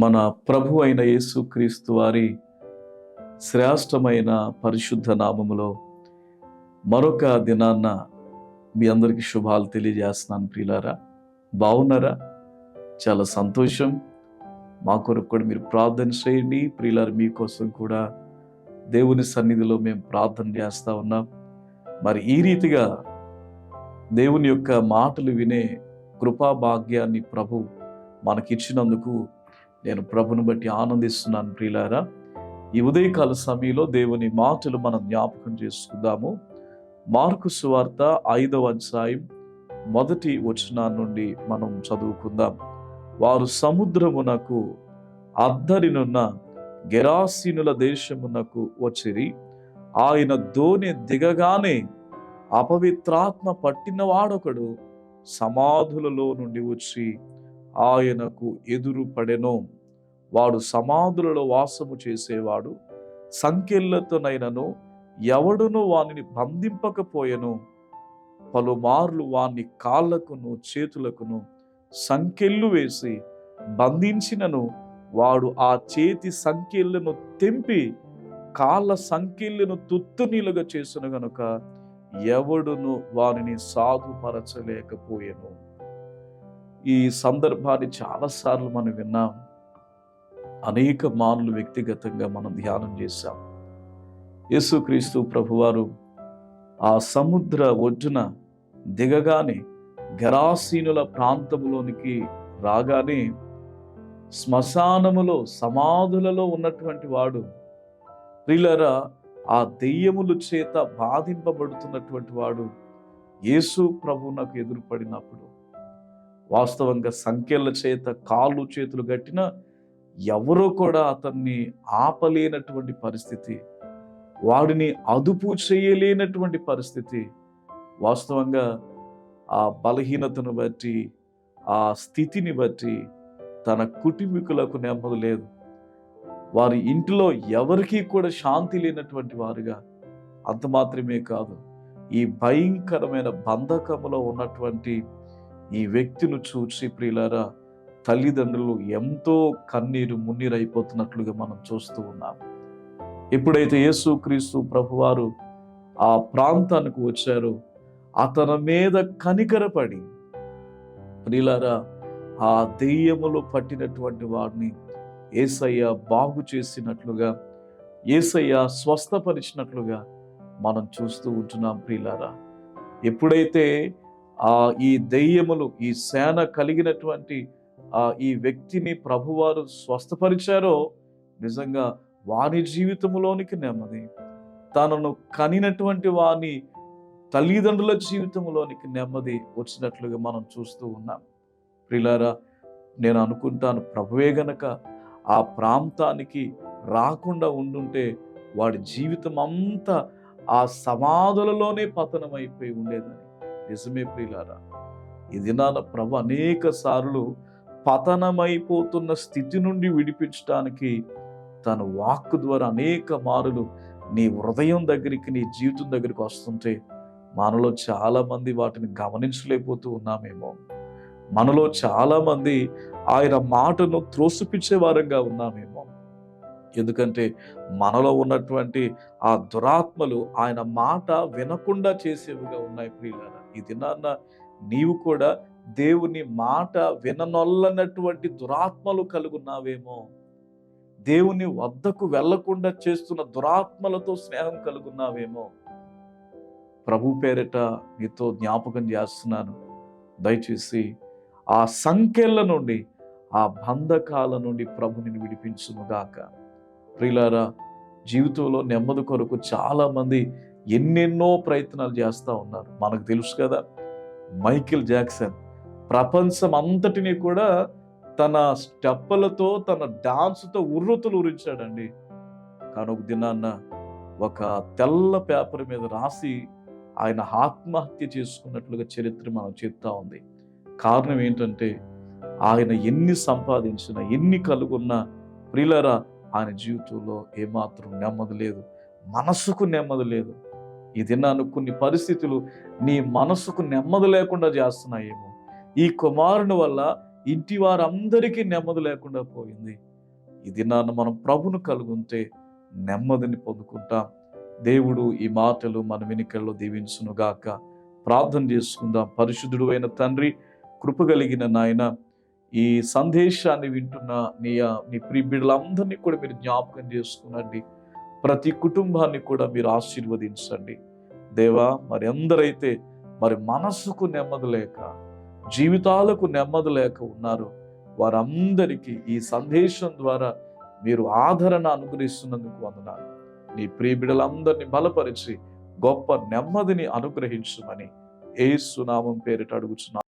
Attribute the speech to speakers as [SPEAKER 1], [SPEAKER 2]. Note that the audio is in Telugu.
[SPEAKER 1] మన ప్రభు అయిన యేసుక్రీస్తు వారి శ్రేష్టమైన పరిశుద్ధ నామములో మరొక దినాన్న మీ అందరికీ శుభాలు తెలియజేస్తున్నాను ప్రియులారా. బాగున్నారా? చాలా సంతోషం. మా కొరకు కూడా మీరు ప్రార్థన చేయండి. ప్రియులారు మీకోసం కూడా దేవుని సన్నిధిలో మేము ప్రార్థన చేస్తూ ఉన్నాం. మరి ఈ రీతిగా దేవుని యొక్క మాటలు వినే కృపా భాగ్యాన్ని ప్రభు మనకిచ్చినందుకు నేను ప్రభుని బట్టి ఆనందిస్తున్నాను ప్రియులారా. ఈ ఉదయకాల సమయంలో దేవుని మాటలు మనం జ్ఞాపకం చేసుకుందాము. మార్కు సువార్త ఐదవ అధ్యాయం మొదటి వచనా నుండి మనం చదువుకుందాం. వారు సముద్రమునకు అద్దరినున్న గెరాసీనుల దేశమునకు వచ్చిరి. ఆయన దోణి దిగగానే అపవిత్రాత్మ పట్టినవాడొకడు సమాధులలో నుండి వచ్చి ఆయనకు ఎదురు పడెను. వాడు సమాధులలో వాసము చేసేవాడు. సంఖ్యలతోనైనను ఎవడును వానిని బంధింపకపోయెను. పలుమార్లు వాని కాళ్ళకును చేతులకును సంకెళ్ళు వేసి బంధించినను. వాడు ఆ చేతి సంఖ్యలను తెంపి కాళ్ళ సంఖ్యలను తుత్తునీలుగా చేసిన గనుక ఎవడును వారిని సాధుపరచలేకపోయెను. ఈ సందర్భాన్ని చాలాసార్లు మనం విన్నాం. అనేక మానులు వ్యక్తిగతంగా మనం ధ్యానం చేశాం. యేసుక్రీస్తు ప్రభువారు ఆ సముద్ర ఒడ్డున దిగగానే గరాసీనుల ప్రాంతంలోనికి రాగానే శ్మశానములో సమాధులలో ఉన్నటువంటి వాడు ప్రిలరా ఆ దెయ్యముల చేత బాధింపబడుతున్నటువంటి వాడు యేసు ప్రభువునకు ఎదురుపడినప్పుడు వాస్తవంగా సంఖ్యల చేత కాళ్ళు చేతులు గట్టిన ఎవరో కూడా అతన్ని ఆపలేనటువంటి పరిస్థితి. వాడిని అదుపు చేయలేనటువంటి పరిస్థితి. వాస్తవంగా ఆ బలహీనతను బట్టి ఆ స్థితిని బట్టి తన కుటుంబీకులకు నెమ్మది లేదు. వారి ఇంటిలో ఎవరికీ కూడా శాంతి లేనటువంటి వారుగా అంత మాత్రమే కాదు ఈ భయంకరమైన బంధకములో ఉన్నటువంటి ఈ వ్యక్తిని చూసి ప్రియులారా తల్లిదండ్రులు ఎంతో కన్నీరు మున్నీరైపోతున్నట్లుగా మనం చూస్తూ ఉన్నాం. ఎప్పుడైతే యేసుక్రీస్తు ప్రభువారు ఆ ప్రాంతానికి వచ్చారో అతని మీద కనికరపడి ప్రియులారా ఆ దెయ్యములు పట్టినటువంటి వాడిని ఏసయ్య బాగు చేసినట్లుగా ఏసయ్య స్వస్థపరిచినట్లుగా మనం చూస్తూ ఉంటున్నాం ప్రియులారా. ఎప్పుడైతే ఆ ఈ దెయ్యములు ఈ సేన కలిగినటువంటి ఆ ఈ వ్యక్తిని ప్రభువారు స్వస్థపరిచారో నిజంగా వాని జీవితంలోనికి నెమ్మది. తనను కనినటువంటి వాని తల్లిదండ్రుల జీవితంలోనికి నెమ్మది వచ్చినట్లుగా మనం చూస్తూ ఉన్నాం. ప్రిలారా నేను అనుకుంటాను ప్రభువే గనక ఆ ప్రాంతానికి రాకుండా ఉండుంటే వాడి జీవితం అంతా ఆ సమాధులలోనే పతనం అయిపోయి ఉండేదని. నిజమే ప్రియులారా ఈ దినాల ప్రభు అనేక సార్లు పతనమైపోతున్న స్థితి నుండి విడిపించడానికి తన వాక్కు ద్వారా అనేక మారులు నీ హృదయం దగ్గరికి నీ జీవితం దగ్గరికి వస్తుంటే మనలో చాలామంది వాటిని గమనించలేకపోతూ ఉన్నామేమో. మనలో చాలామంది ఆయన మాటను త్రోసిపించే వారంగా ఉన్నామేమో. ఎందుకంటే మనలో ఉన్నటువంటి ఆ దురాత్మలు ఆయన మాట వినకుండా చేసేవిగా ఉన్నాయి ప్రియులారా. ఈ దినాన్న నీవు కూడా దేవుని మాట విననొల్లనటువంటి దురాత్మలు కలుగున్నావేమో. దేవుని వద్దకు వెళ్ళకుండా చేస్తున్న దురాత్మలతో స్నేహం కలుగున్నావేమో. ప్రభు పేరిట నీతో జ్ఞాపకం చేస్తున్నాను. దయచేసి ఆ సంఖ్యల నుండి ఆ బంధకాల నుండి ప్రభుని విడిపించునుగాక ప్రియులారా జీవితంలో నెమ్మది కొరకు చాలామంది ఎన్నెన్నో ప్రయత్నాలు చేస్తూ ఉన్నారు. మనకు తెలుసు కదా మైకిల్ జాక్సన్ ప్రపంచం అంతటిని కూడా తన స్టెప్పులతో తన డాన్స్తో ఉర్రుతులు ఉరించాడండి కానీ ఒక దినాన్న ఒక తెల్ల పేపర్ మీద రాసి ఆయన ఆత్మహత్య చేసుకున్నట్లుగా చరిత్ర మనం చెప్తా ఉంది. కారణం ఏంటంటే ఆయన ఎన్ని సంపాదించినా ఎన్ని కలుగున్నా ప్రిలరా ఆయన జీవితంలో ఏమాత్రం నెమ్మది లేదు. మనసుకు నెమ్మది లేదు. ఈ నన్ను కొన్ని పరిస్థితులు నీ మనసుకు నెమ్మది లేకుండా చేస్తున్నాయేమో. ఈ కుమారుని వల్ల ఇంటి వారందరికీ నెమ్మది లేకుండా పోయింది. ఈ దినాన్ని మనం ప్రభును కలుగుంటే నెమ్మదిని పొందుకుంటాం. దేవుడు ఈ మాటలు మన వెనుకల్లో దీవించునుగాక. ప్రార్థన చేసుకుందాం. పరిశుద్ధుడు అయిన తండ్రి కృప కలిగిన నాయన ఈ సందేశాన్ని వింటున్న నీ నీ ప్రియ బిడ్డలందరినీ కూడా మీరు జ్ఞాపకం చేసుకునండి. ప్రతి కుటుంబాన్ని కూడా మీరు ఆశీర్వదించండి. దేవా మరి ఎందరైతే మరి మనసుకు నెమ్మది లేక జీవితాలకు నెమ్మది లేక ఉన్నారు. వారందరికీ ఈ సందేశం ద్వారా మీరు ఆదరణ అనుగ్రహిస్తున్నందుకు వందనాలు. నీ ప్రియ బిడ్డలందరినీ బలపరిచి గొప్ప నెమ్మదిని అనుగ్రహించమని ఏసునామం పేరిట అడుగుచున్నా.